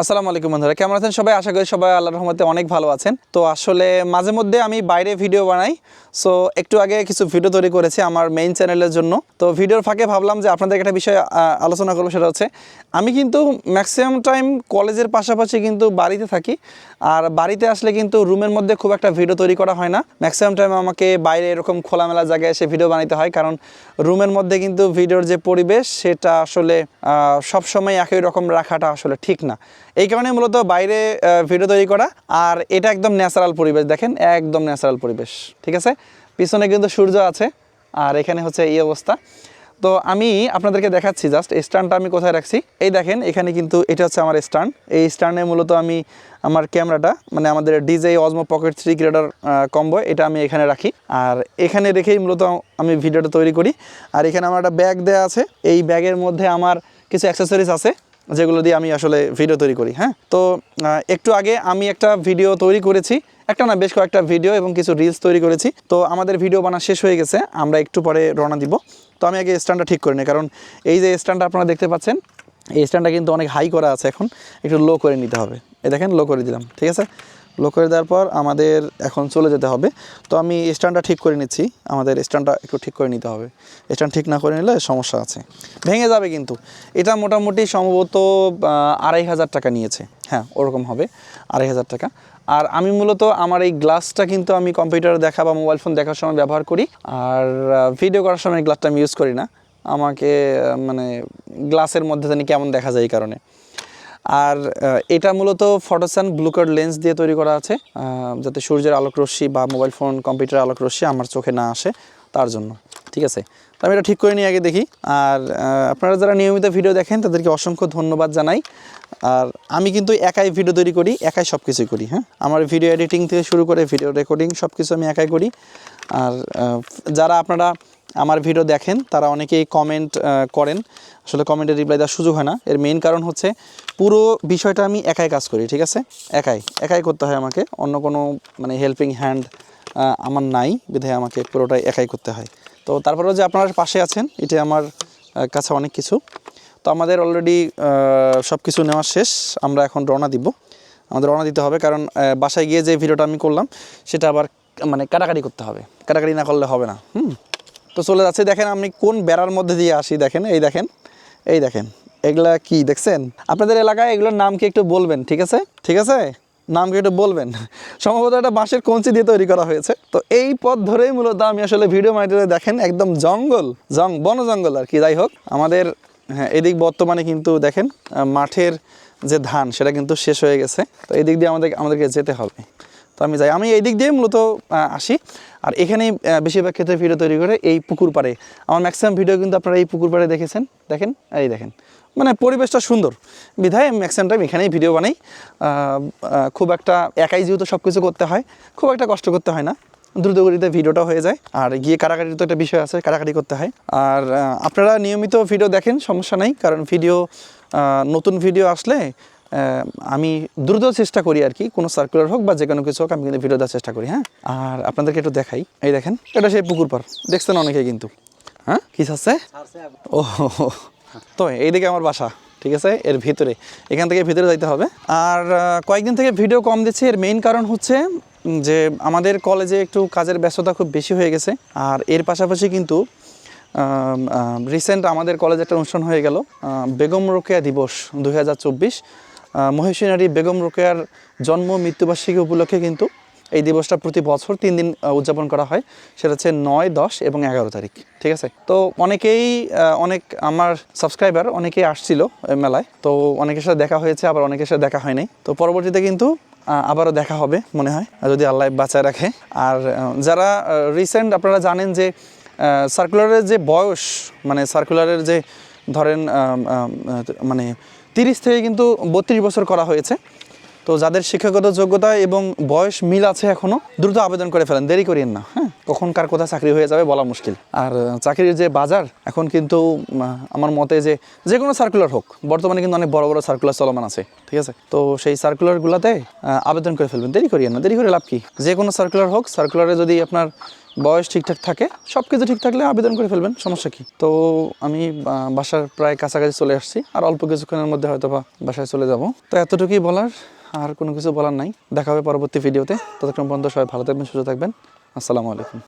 আসসালামু আলাইকুম বন্ধুরা, কেমন আছেন সবাই? আশা করি সবাই আল্লাহর রহমতে অনেক ভালো আছেন। তো আসলে মাঝে মধ্যে আমি বাইরে ভিডিও বানাই সো একটু আগে কিছু ভিডিও তৈরি করেছি আমার মেইন চ্যানেলের জন্য। তো ভিডিওর ফাঁকে ভাবলাম যে আপনাদের একটা বিষয় আলোচনা করব, সেটা হচ্ছে, আমি কিন্তু ম্যাক্সিমাম টাইম কলেজের পাশাপাশি কিন্তু বাড়িতে থাকি, আর বাড়িতে আসলে কিন্তু রুমের মধ্যে খুব একটা ভিডিও তৈরি করা হয় না। ম্যাক্সিমাম টাইম আমাকে বাইরে এরকম খোলামেলা জায়গায় এসে ভিডিও বানাতে হয়, কারণ রুমের মধ্যে কিন্তু ভিডিওর যে পরিবেশ, সেটা আসলে সব সময় একই রকম রাখাটা আসলে ঠিক না। এই কারণে মূলত বাইরে ভিডিও তৈরি করা। আর এটা একদম ন্যাচারাল পরিবেশ, দেখেন, একদম ন্যাচারাল পরিবেশ, ঠিক আছে? পিছনে কিন্তু সূর্য আছে, আর এখানে হচ্ছে এই অবস্থা। তো আমি আপনাদেরকে দেখাচ্ছি জাস্ট স্ট্যান্ডটা আমি কোথায় রাখছি? এই দেখেন, এখানে কিন্তু এটা হচ্ছে আমার স্ট্যান্ড। এই স্ট্যান্ডে মূলত আমি আমার ক্যামেরাটা মানে আমাদের DJI Osmo pocket three creator combo এটা আমি এখানে রাখি। আর এখানে রেখেই মূলত আমি ভিডিওটা তৈরি করি। আর এখানে আমার একটা ব্যাগ দেওয়া আছে। এই ব্যাগের মধ্যে আমার কিছু অ্যাক্সেসরিজ আছে। যেগুলো দিয়ে আমি আসলে ভিডিও তৈরি করি হ্যাঁ? তো একটু আগে আমি একটা ভিডিও তৈরি করেছি, একটা না বেশ কয়েকটা ভিডিও এবং কিছু রিলস তৈরি করেছি। তো, আমাদের ভিডিও বানা শেষ হয়ে গেছে, আমরা একটু পরে রওনা দিব। তো, আমি আগে স্ট্যান্ডটা ঠিক করে নিই, কারণ এই যে স্ট্যান্ডটা আপনারা দেখতে পাচ্ছেন, এই স্ট্যান্ডটা কিন্তু অনেক হাই করা আছে এখন, একটু লো করে নিতে হবে। এ দেখেন লো করে দিলাম, ঠিক আছে? লো করে দেওয়ার পর আমাদের এখন চলে যেতে হবে। তো আমি স্ট্যান্ডটা ঠিক করে নিচ্ছি। আমাদের স্ট্যান্ডটা একটু ঠিক করে নিতে হবে। স্ট্যান্ড ঠিক না করে নিলে সমস্যা আছে। ভেঙে যাবে কিন্তু। এটা মোটামুটি সম্ভবত আড়াই হাজার টাকা নিয়েছে। হ্যাঁ ওরকম হবে। আড়াই হাজার টাকা। আর আমি মূলত আমার এই গ্লাসটা কিন্তু আমি কম্পিউটার দেখা বা মোবাইল ফোন দেখার সময় ব্যবহার করি। আর ভিডিও করার সময় গ্লাসটা আমি ইউজ করি না। আমাকে মানে গ্লাসের মধ্যে জানি কেমন দেখা যায় এই কারণে। আর এটা মূলত ফটোসান ব্লুকার লেন্স দিয়ে তৈরি করা আছে যাতে সূর্যের আলোক রশ্মি বা মোবাইল ফোন কম্পিউটার আলোক রশ্মি আমার চোখে না আসে তার জন্য, ঠিক আছে? তো আমি এটা ঠিক করে নিয়ে আগে দেখি। আর আপনারা যারা নিয়মিত ভিডিও দেখেন, তাদেরকে অসংখ্য ধন্যবাদ জানাই। আর, আমি কিন্তু একাই ভিডিও তৈরি করি, একাই সব কিছুই করি হ্যাঁ? আমার ভিডিও এডিটিং থেকে শুরু করে ভিডিও রেকর্ডিং সব কিছু আমি একাই করি। আর যারা আপনারা আমার ভিডিও দেখেন, তারা অনেকেই কমেন্ট করেন। আসলে কমেন্টের রিপ্লাই দেওয়ার সুযোগ হয় না। এর মেইন কারণ হচ্ছে পুরো বিষয়টা আমি একাই কাজ করি, ঠিক আছে? একাই একাই করতে হয় আমাকে। অন্য কোনো মানে হেল্পিং হ্যান্ড আমার নাই, বিধায় আমাকে পুরোটাই একাই করতে হয়। তো তারপরেও যে আপনারা পাশে আছেন এটা আমার কাছে অনেক কিছু। তো আমাদের অলরেডি সব কিছু নেওয়া শেষ। আমরা এখন রওনা দিব। আমাদের রওনা দিতে হবে কারণ বাসায় গিয়ে যে ভিডিওটা আমি করলাম, সেটা আবার মানে কাটাকাটি করতে হবে। কাটাকাটি না করলে হবে না। হুম? তো চলে যাচ্ছে। দেখেন আমি কোন বেড়ার মধ্যে দিয়ে আসি, দেখেন, এই দেখেন এই দেখেন, এগুলা কি দেখছেন? আপনাদের এলাকায় এগুলোর নাম কি একটু বলবেন, ঠিক আছে? ঠিক আছে? নাম কি একটু বলবেন? সম্ভবত একটা বাঁশের কঞ্চি দিয়ে তৈরি করা হয়েছে। তো এই পথ ধরেই মূলত আমি আসলে ভিডিও মাইটারে দেখেন একদম জঙ্গল, জং, বন জঙ্গল আর কি। যাই হোক, আমাদের হ্যাঁ এদিক বর্তমানে কিন্তু দেখেন মাঠের যে ধান, সেটা কিন্তু শেষ হয়ে গেছে। তো এই দিক দিয়ে আমাদের, আমাদেরকে যেতে হবে। তো আমি যাই। আমি এই দিক দিয়ে মূলত আসি। আর এখানেই বেশিরভাগ ক্ষেত্রে ভিডিও তৈরি করে এই পুকুর পাড়ে। আমার ম্যাক্সিমাম ভিডিও কিন্তু আপনারা এই পুকুর পাড়ে দেখেছেন। দেখেন, এই দেখেন। মানে পরিবেশটা সুন্দর। বিধায় ম্যাক্সিমাম টাইম এখানেই ভিডিও বানাই। খুব একটা একাই যেহেতু সব কিছু করতে হয়, খুব একটা কষ্ট করতে হয় না। দ্রুত গতিতে ভিডিওটা হয়ে যায়। আর গিয়ে কাটাকাটির তো একটা বিষয় আছে কাটাকাটি করতে হয়। আর আপনারা নিয়মিত ভিডিও দেখেন, সমস্যা নাই। কারণ ভিডিও নতুন ভিডিও আসলে আমি দ্রুত চেষ্টা করি আর কি, কোনো সার্কুলার হোক বা যে কোনো কিছু হোক, আমি কিন্তু ভিডিও দেওয়ার চেষ্টা করি হ্যাঁ? আর আপনাদেরকে একটু দেখাই। এই দেখেন, এটা সেই পুকুর পার দেখছেন অনেকে কিন্তু। হ্যাঁ? কি আছে ও, তো এইদিকে আমার বাসা, ঠিক আছে? এর ভিতরে। এখান থেকে ভিতরে যাইতে হবে। আর কয়েকদিন থেকে ভিডিও কম দিচ্ছি। এর মেইন কারণ হচ্ছে যে আমাদের কলেজে একটু কাজের ব্যস্ততা খুব বেশি হয়ে গেছে। আর এর পাশাপাশি কিন্তু রিসেন্ট আমাদের কলেজে একটা অনুষ্ঠান হয়ে গেল বেগম রোকেয়া দিবস দুই হাজার চব্বিশ। মহিষিনারী বেগম রোকেয়ার জন্ম মৃত্যুবার্ষিকী উপলক্ষে কিন্তু এই দিবসটা প্রতি বছর তিন দিন উদযাপন করা হয়। সেটা হচ্ছে নয়, দশ এবং এগারো তারিখ, ঠিক আছে? তো অনেকেই অনেক আমার সাবস্ক্রাইবার অনেকেই আসছিল মেলায়। তো অনেকের সাথে দেখা হয়েছে, আবার অনেকের সাথে দেখা হয়নি। তো পরবর্তীতে কিন্তু আবারও দেখা হবে মনে হয় যদি আল্লাহ বাঁচায় রাখে। আর যারা রিসেন্ট আপনারা জানেন যে সার্কুলারের যে বয়স মানে সার্কুলারের যে ধরেন মানে তিরিশ থেকে কিন্তু বত্রিশ বছর করা হয়েছে। তো যাদের শিক্ষাগত যোগ্যতা এবং বয়স মিল আছে এখনও, দ্রুত আবেদন করে ফেলেন। দেরি করিয়েন না হ্যাঁ? কখন কার কোথায় চাকরি হয়ে যাবে বলা মুশকিল। আর চাকরির যে বাজার, এখন কিন্তু আমার মতে যে যে কোনো সার্কুলার হোক, বর্তমানে কিন্তু অনেক বড় বড় সার্কুলার চলমান আছে, ঠিক আছে? তো সেই সার্কুলারগুলোতে আবেদন করে ফেলবেন। দেরি করিয়েন না, দেরি করে লাভ কি? যে কোনো সার্কুলার হোক সার্কুলারে যদি আপনার বয়স ঠিকঠাক থাকে সব কিছু ঠিক থাকলে আবেদন করে ফেলবেন, সমস্যা কি? তো আমি বাসার প্রায় কাছাকাছি চলে আসছি, আর অল্প কিছুক্ষণের মধ্যে হয়তো বা বাসায় চলে যাব। তো এতটুকুই বলার, আর কোনো কিছু বলার নাই। দেখা হবে পরবর্তী ভিডিওতে। ততক্ষণ পর্যন্ত সবাই ভালো থাকবেন, সুস্থ থাকবেন। আসসালামু আলাইকুম।